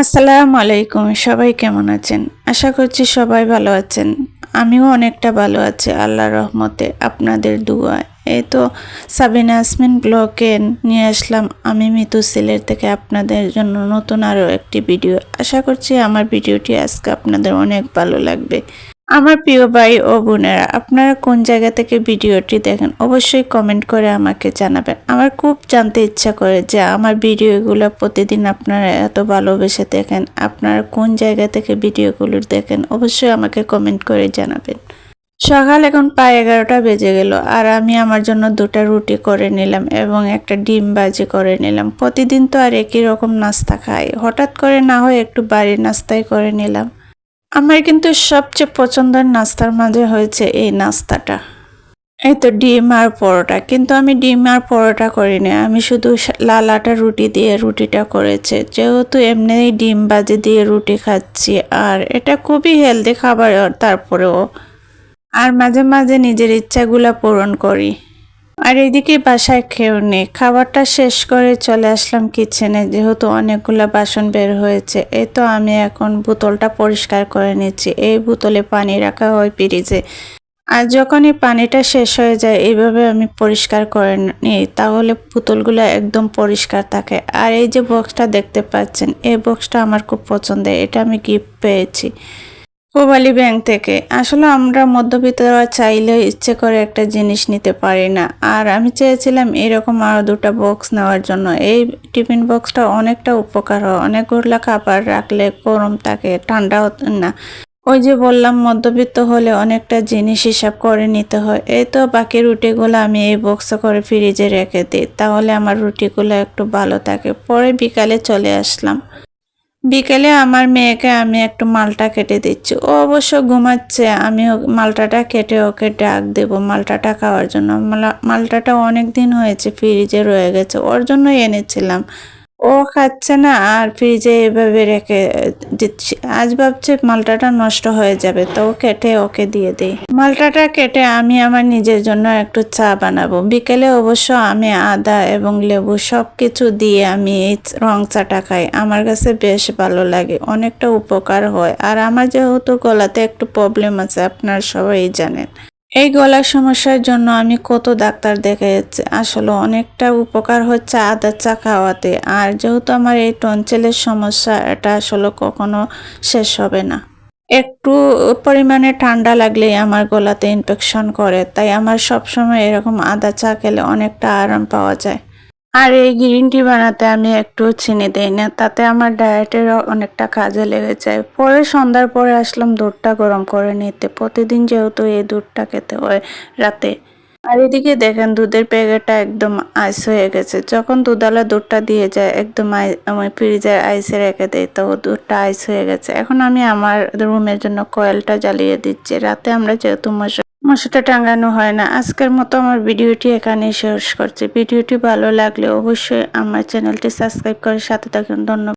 আসসালামু আলাইকুম, সবাই কেমন আছেন? আশা করছি সবাই ভালো আছেন। আমিও অনেকটা ভালো আছি আল্লাহ রহমতে আপনাদের দুয়া এই তো সাবিনা আসমিন ব্লকে নিয়ে আসলাম আমি মিতু সিলের থেকে আপনাদের জন্য নতুন আরও একটি ভিডিও। আশা করছি আমার ভিডিওটি আজকে আপনাদের অনেক ভালো লাগবে। আমার প্রিয় ভাই ও বোনেরা, আপনারা কোন জায়গা থেকে ভিডিওটি দেখেন অবশ্যই কমেন্ট করে আমাকে জানাবেন। আমার খুব জানতে ইচ্ছা করে যে আমার ভিডিওগুলো প্রতিদিন আপনারা এত ভালোবেসে দেখেন। আপনারা কোন জায়গা থেকে ভিডিওগুলো দেখেন অবশ্যই আমাকে কমেন্ট করে জানাবেন। সকাল এখন প্রায় এগারোটা বেজে গেল আর আমি আমার জন্য দুটা রুটি করে নিলাম এবং একটা ডিম বাজি করে নিলাম। প্রতিদিন তো আর একই রকম নাস্তা খাই। হঠাৎ করে না হয় একটু বাড়ির নাস্তাই করে নিলাম। আমার কিন্তু সবচেয়ে পছন্দের নাস্তার মাঝে হয়েছে এই নাস্তাটা। এই তো ডিম আর পরোটা, কিন্তু আমি ডিম আর পরোটা করিনি। আমি শুধু লাল আটা রুটি দিয়ে রুটিটা করেছে। যেহেতু এমনি ডিম বাজে দিয়ে রুটি খাচ্ছি, আর এটা খুবই হেলদি খাবার তারপরেও। আর মাঝে মাঝে নিজের ইচ্ছাগুলো পূরণ করি। আর এদিকে বাসায় খেয়েও নেই। খাবারটা শেষ করে চলে আসলাম কিচেনে যেহেতু অনেকগুলো বাসন বের হয়েছে। এই তো আমি এখন বোতলটা পরিষ্কার করে নিচ্ছি। এই বোতলে পানি রাখা হয় ফ্রিজে। আর যখনই পানিটা শেষ হয়ে যায়, এইভাবে আমি পরিষ্কার করে নিই, তাহলে বোতলগুলো একদম পরিষ্কার থাকে। আর এই যে বক্সটা দেখতে পাচ্ছেন, এই বক্সটা আমার খুব পছন্দের, এটা আমি গিফট পেয়েছি। পূবালী ব্যাংক থেকে। আসলে আমরা মধ্যবিত্তরা চাইলেও ইচ্ছে করে একটা জিনিস নিতে পারি না। আর আমি চেয়েছিলাম এরকম আরও দুটো বক্স নেওয়ার জন্য। এই টিফিন বক্সটা অনেকটা উপকার হয়। অনেকগুলো খাবার রাখলে গরম থাকে ঠান্ডা হতো না। ওই যে বললাম, মধ্যবিত্ত হলে অনেকটা জিনিস হিসাব করে নিতে হয়। এই তো বাকি রুটিগুলো আমি এই বক্সে করে ফ্রিজে রেখে দিই। তাহলে আমার রুটিগুলো একটু ভালো থাকে। পরে বিকালে চলে আসলাম। বিকেলে আমার মেয়েকে আমি একটু মালটা কেটে দিচ্ছি। ও অবশ্য ঘুমাচ্ছে, আমি মালটাটা কেটে ওকে ডাক দেব। মালটাটা খাওয়ার জন্য। মালা- মালটাটা অনেক দিন হয়েছে, ফ্রিজে রয়ে গেছে। ওর জন্য এনেছিলাম। ও খাচ্ছে না, আর ফ্রিজে এভাবে রেখে দিচ্ছি। আজ ভাবছে মালটাটা নষ্ট হয়ে যাবে, তো কেটে ওকে দিয়ে দিই। মালটাটা কেটে আমি আমার নিজের জন্য একটু চা বানাবো। বিকেলে অবশ্য আমি আদা এবং লেবু সব কিছু দিয়ে আমি এই রং চাটা খাই। আমার কাছে বেশ ভালো লাগে, অনেকটা উপকার হয়। আর আমার যেহেতু গলাতে একটু প্রবলেম আছে, আপনারা সবাই জানেন। এই গলার সমস্যার জন্য আমি কত ডাক্তার দেখে যাচ্ছে আসলে অনেকটা উপকার হচ্ছে আদা চা খাওয়াতে। আর যেহেতু আমার এই টনচেলের সমস্যা, এটা আসলে কখনো শেষ হবে না। একটু পরিমাণে ঠান্ডা লাগলেই আমার গলাতে ইনফেকশন করে। তাই আমার সবসময় এরকম আদা চা খেলে অনেকটা আরাম পাওয়া যায়। আর এই গ্রিন টি বানাতে আমি একটু চিনি দেই না, তাতে আমার ডায়েটের অনেকটা কাজে লেগে যায়। পরে সন্ধ্যার পরে আসলাম দুধটা গরম করে নিতে। প্রতিদিন যেহেতু এই দুধটা খেতে হয় রাতে। আর এদিকে দেখেন দুধের প্যাকেটটা একদম আইস হয়ে গেছে। যখন দুধালা দুধটা দিয়ে যায়, একদম আমি ফ্রিজে আইসে রেখে দেয়, তো দুধটা আইস হয়ে গেছে। এখন আমি আমার রুমের জন্য কয়েলটা জ্বালিয়ে দিচ্ছি। রাতে আমরা যেহেতু মশা মশাটা টাঙানো হয় না। আজকের মতো আমার ভিডিওটি এখানে শেষ করছি। ভিডিওটি ভালো লাগলে অবশ্যই আমার চ্যানেলটি সাবস্ক্রাইব করে সাথে থাকুন। ধন্যবাদ।